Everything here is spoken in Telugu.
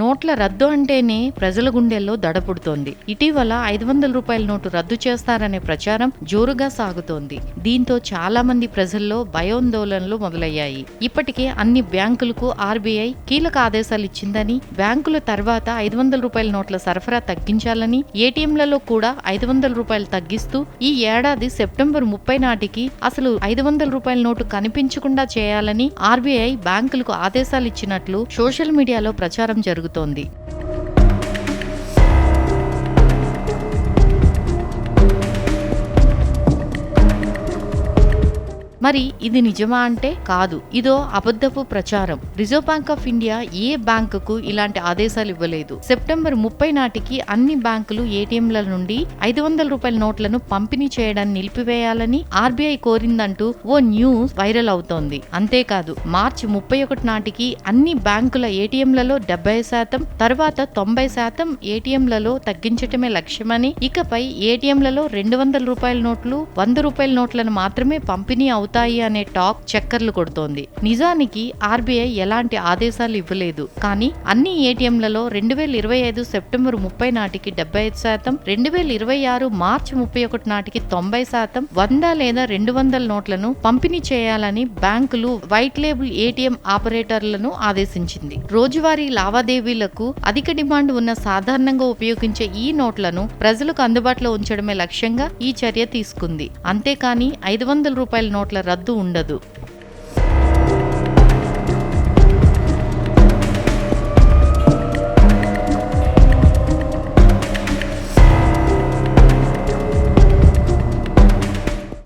నోట్ల రద్దు అంటేనే ప్రజల గుండెల్లో దడపుడుతోంది. ఇటీవల ఐదు వందల రూపాయల నోటు రద్దు చేస్తారనే ప్రచారం జోరుగా సాగుతోంది. దీంతో చాలా మంది ప్రజల్లో భయోందోళనలు మొదలయ్యాయి. ఇప్పటికే అన్ని బ్యాంకులకు ఆర్బీఐ కీలక ఆదేశాలు ఇచ్చిందని బ్యాంకుల తర్వాత ఐదు వందల రూపాయల నోట్ల సరఫరా తగ్గించాలని ఏటీఎంలలో కూడా ఐదు వందల రూపాయలు తగ్గిస్తూ ఈ ఏడాది సెప్టెంబర్ ముప్పై నాటికి అసలు ఐదు వందల రూపాయల నోటు కనిపించకుండా చేయాలని ఆర్బీఐ బ్యాంకులకు ఆదేశాలు ఇచ్చినట్లు సోషల్ మీడియాలో ప్రచారం జరుగుతుంది. జరుగుతోంది. మరి ఇది నిజమా అంటే కాదు. ఇదో అబద్ధపు ప్రచారం. రిజర్వ్ బ్యాంక్ ఆఫ్ ఇండియా ఏ బ్యాంకుకు ఇలాంటి ఆదేశాలు ఇవ్వలేదు. సెప్టెంబర్ ముప్పై నాటికి అన్ని బ్యాంకులు ఏటీఎంల నుండి ఐదు వందల రూపాయల నోట్లను పంపిణీ చేయడాన్ని నిలిపివేయాలని ఆర్బీఐ కోరిందంటూ ఓ న్యూస్ వైరల్ అవుతోంది. అంతేకాదు మార్చి ముప్పై ఒకటి నాటికి అన్ని బ్యాంకుల ఏటీఎంలలో డెబ్బై శాతం తర్వాత తొంభై శాతం ఏటీఎంలలో తగ్గించటమే లక్ష్యమని ఇకపై ఏటీఎంలలో రెండు వందల రూపాయల నోట్లు వంద రూపాయల నోట్లను మాత్రమే పంపిణీ అవుతాయి అనే టాక్ చక్కర్లు కొడుతోంది. నిజానికి ఆర్బీఐ ఎలాంటి ఆదేశాలు ఇవ్వలేదు. కానీ అన్ని ఏటీఎంలలో రెండు వేల ఇరవై ఐదు సెప్టెంబర్ ముప్పై నాటికి డెబ్బై ఐదు శాతం రెండు వేల ఇరవై ఆరు మార్చి ముప్పై ఒకటి నాటికి తొంభై శాతం వంద లేదా రెండు వందల నోట్లను పంపిణీ చేయాలని బ్యాంకులు వైట్ లేబుల్ ఏటీఎం ఆపరేటర్లను ఆదేశించింది. రోజువారీ లావాదేవీలకు అధిక డిమాండ్ ఉన్న సాధారణంగా ఉపయోగించే ఈ నోట్లను ప్రజలకు అందుబాటులో ఉంచడమే లక్ష్యంగా ఈ చర్య తీసుకుంది. అంతేకాని ఐదు వందల రూపాయల నోట్ల రద్దు ఉండదు.